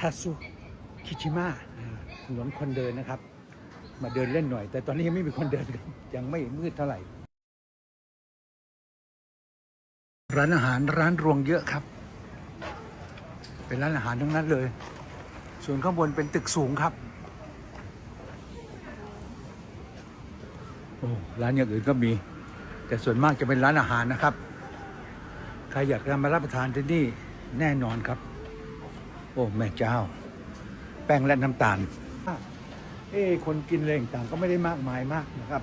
ทาซุคิชิมะถนนคนเดินนะครับ มาเดินเล่นหน่อย แต่ตอนนี้ยังไม่มีคนเดินยังไม่มืดเท่าไหร่ ร้านอาหารร้านรวงเยอะครับ เป็นร้านอาหารทั้งนั้นเลย ส่วนข้างบนเป็นตึกสูงครับโอ้ร้านอย่างอื่นก็มี แต่ส่วนมากจะเป็นร้านอาหารนะครับ ใครอยากมารับประทานที่นี่แน่นอนครับ โอ้ แม่เจ้า แป้งและน้ำตาล เอ้คนกินอะไรต่างก็ไม่ได้มากมายมากนะครับ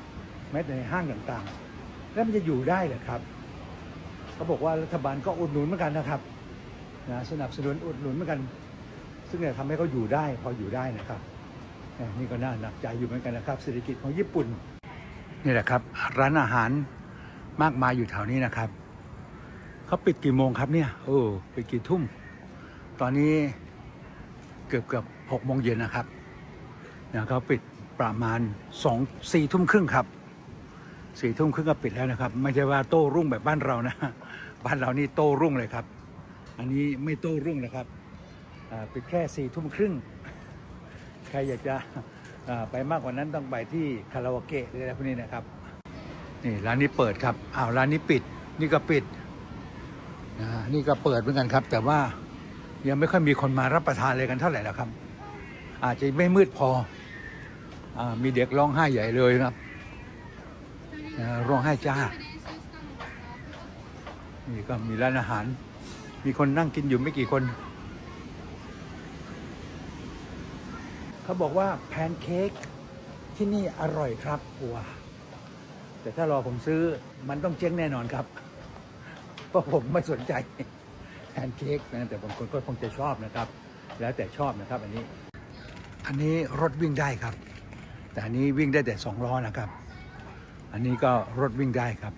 แม้แต่ในห้างต่างๆ แล้วมันจะอยู่ได้เหรอครับเขาบอกว่ารัฐบาลก็อุดหนุนเหมือนกันนะครับนะสนับสนุนอุดหนุนเหมือนกัน ซึ่งเนี่ยทำให้เขาอยู่ได้พออยู่ได้นะครับนี่ก็น่าหนักใจอยู่เหมือนกันนะครับเศรษฐกิจของญี่ปุ่นนี่แหละครับ ร้านอาหารมากมายอยู่แถวนี้นะครับเขาปิดกี่โมงครับเนี่ยโอ้ปิดกี่ทุ่ม ตอนนี้ เกือบเกือบหกโมงเย็นนะครับเนี่ยเขาปิดประมาณสองสี่ทุ่มครึ่งครับสี่ทุ่มครึ่งก็ปิดแล้วนะครับ ไม่ใช่ว่าโต้รุ่งแบบบ้านเรานะ บ้านเรานี่โต้รุ่งเลยครับ อันนี้ไม่โต้รุ่งนะครับปิดแค่สี่ทุ่มครึ่งใครอยากจะไปมากกว่านั้นต้องไปที่คาราโอเกะอะไรพวกนี้นะครับนี่ร้านนี้เปิดครับอ้าวร้านนี้ปิด นี่ก็ปิดนะนี่ก็เปิดเหมือนกันครับ แต่ว่า ยังไม่ค่อยมีคนมารับประทานเลยกันเท่าไหร่แล้วครับ อาจจะไม่มืดพออมีเด็กร้องไห้ใหญ่เลยครับร้องไห้จ้านี่ก็มีร้านอาหาร มีคนนั่งกินอยู่ไม่กี่คน เขาบอกว่าแพนเค้กที่นี่อร่อยครับว้าแต่ถ้ารอผมซื้อมันต้องเจ๊งแน่นอนครับ เพราะผมไม่สนใจ แพนเค้กนะแต่บางคนก็คงจะชอบนะครับ แล้วแต่ชอบนะครับอันนี้ อันนี้รถวิ่งได้ครับ แต่อันนี้วิ่งได้แต่สองล้อนะครับ อันนี้ก็รถวิ่งได้ครับ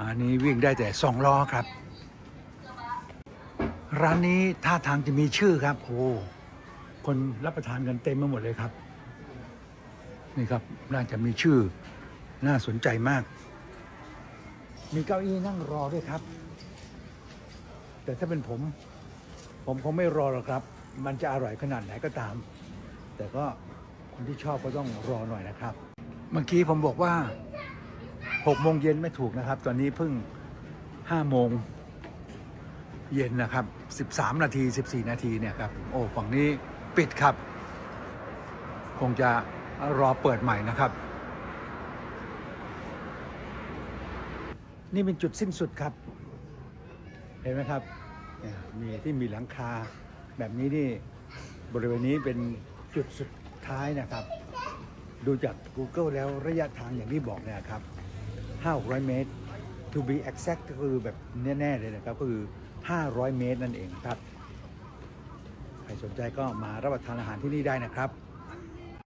อันนี้วิ่งได้แต่สองล้อครับ ร้านนี้ท่าทางจะมีชื่อครับโอ้คนรับประทานกันเต็มไปหมดเลยครับ นี่ครับน่าจะมีชื่อน่าสนใจมาก มีเก้าอี้นั่งรอด้วยครับ แต่ถ้าเป็นผม ผมคงไม่รอหรอกครับ มันจะอร่อยขนาดไหนก็ตาม แต่ก็คนที่ชอบก็ต้องรอหน่อยนะครับ เมื่อกี้ผมบอกว่า6โมงเย็นไม่ถูกนะครับ ตอนนี้เพิ่ง5โมงเย็นนะครับ 13 นาที 14 นาทีเนี่ยครับ โอ้ฝั่งนี้ปิดครับ คงจะรอเปิดใหม่นะครับ นี่เป็นจุดสิ้นสุดครับ เห็นไหมครับมีที่มีหลังคาแบบนี้นี่บริเวณนี้เป็นจุดสุดท้ายนะครับ ดูจาก Google แล้วระยะทางอย่างที่บอกเนยครับ 500 เมตร to be exact ก็คือแบบแน่ๆเลยนะครับก็คือ 500 เมตรนั่นเองครับ ใครสนใจก็มารับประทานอาหารที่นี่ได้นะครับ